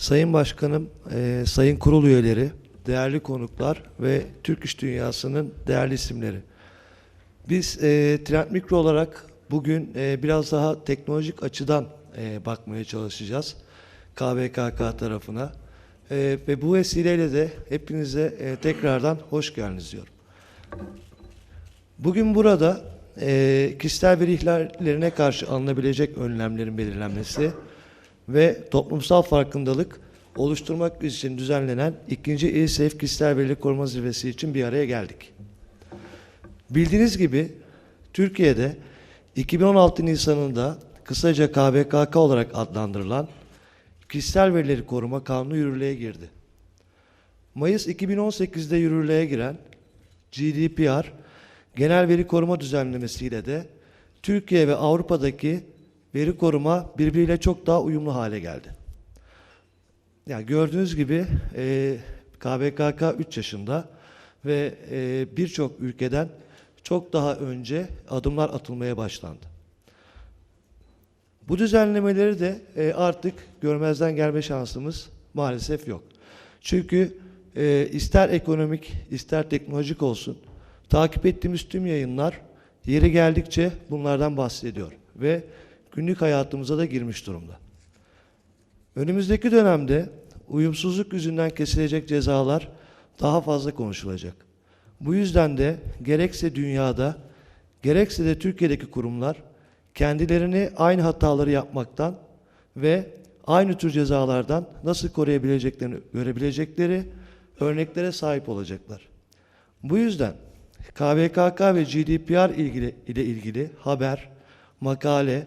Sayın Başkanım, e, Sayın Kurul üyeleri, değerli konuklar ve Türk İş Dünyası'nın değerli isimleri. Biz e, Trend Mikro olarak bugün e, biraz daha teknolojik açıdan e, bakmaya çalışacağız KVKK tarafına. E, ve bu vesileyle de hepinize e, tekrardan hoş geldiniz diyorum. Bugün burada e, kişisel veri ihlallerine karşı alınabilecek önlemlerin belirlenmesi ve toplumsal farkındalık oluşturmak için düzenlenen ikinci İSEF Kişisel Veri Koruma Zirvesi için bir araya geldik. Bildiğiniz gibi Türkiye'de 2016 Nisan'ında kısaca KVKK olarak adlandırılan Kişisel Verileri Koruma Kanunu yürürlüğe girdi. Mayıs 2018'de yürürlüğe giren GDPR genel veri koruma düzenlemesiyle de Türkiye ve Avrupa'daki veri koruma birbiriyle çok daha uyumlu hale geldi. Yani gördüğünüz gibi e, KVKK 3 yaşında ve e, birçok ülkeden çok daha önce adımlar atılmaya başlandı. Bu düzenlemeleri de e, artık görmezden gelme şansımız maalesef yok. Çünkü e, ister ekonomik ister teknolojik olsun takip ettiğimiz tüm yayınlar yeri geldikçe bunlardan bahsediyor ve günlük hayatımıza da girmiş durumda. Önümüzdeki dönemde uyumsuzluk yüzünden kesilecek cezalar daha fazla konuşulacak. Bu yüzden de gerekse dünyada gerekse de Türkiye'deki kurumlar kendilerini aynı hataları yapmaktan ve aynı tür cezalardan nasıl koruyabileceklerini görebilecekleri örneklere sahip olacaklar. Bu yüzden KVKK ve GDPR ilgili, ile ilgili haber, makale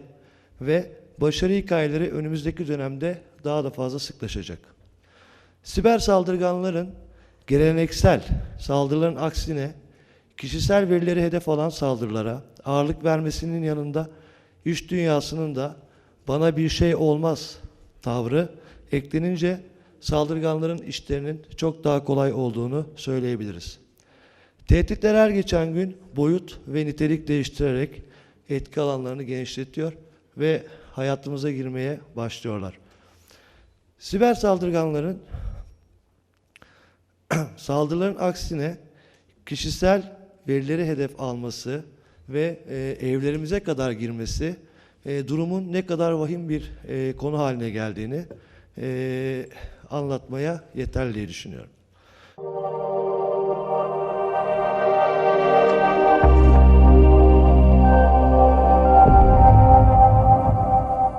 ve başarı hikayeleri önümüzdeki dönemde daha da fazla sıklaşacak. Siber saldırganların geleneksel saldırıların aksine kişisel verileri hedef alan saldırılara ağırlık vermesinin yanında iş dünyasının da bana bir şey olmaz tavrı eklenince saldırganların işlerinin çok daha kolay olduğunu söyleyebiliriz. Tehditler her geçen gün boyut ve nitelik değiştirerek etki alanlarını genişletiyor ve hayatımıza girmeye başlıyorlar. Siber saldırganların saldırıların aksine kişisel verileri hedef alması ve e, evlerimize kadar girmesi e, durumun ne kadar vahim bir e, konu haline geldiğini e, anlatmaya yeterli diye düşünüyorum.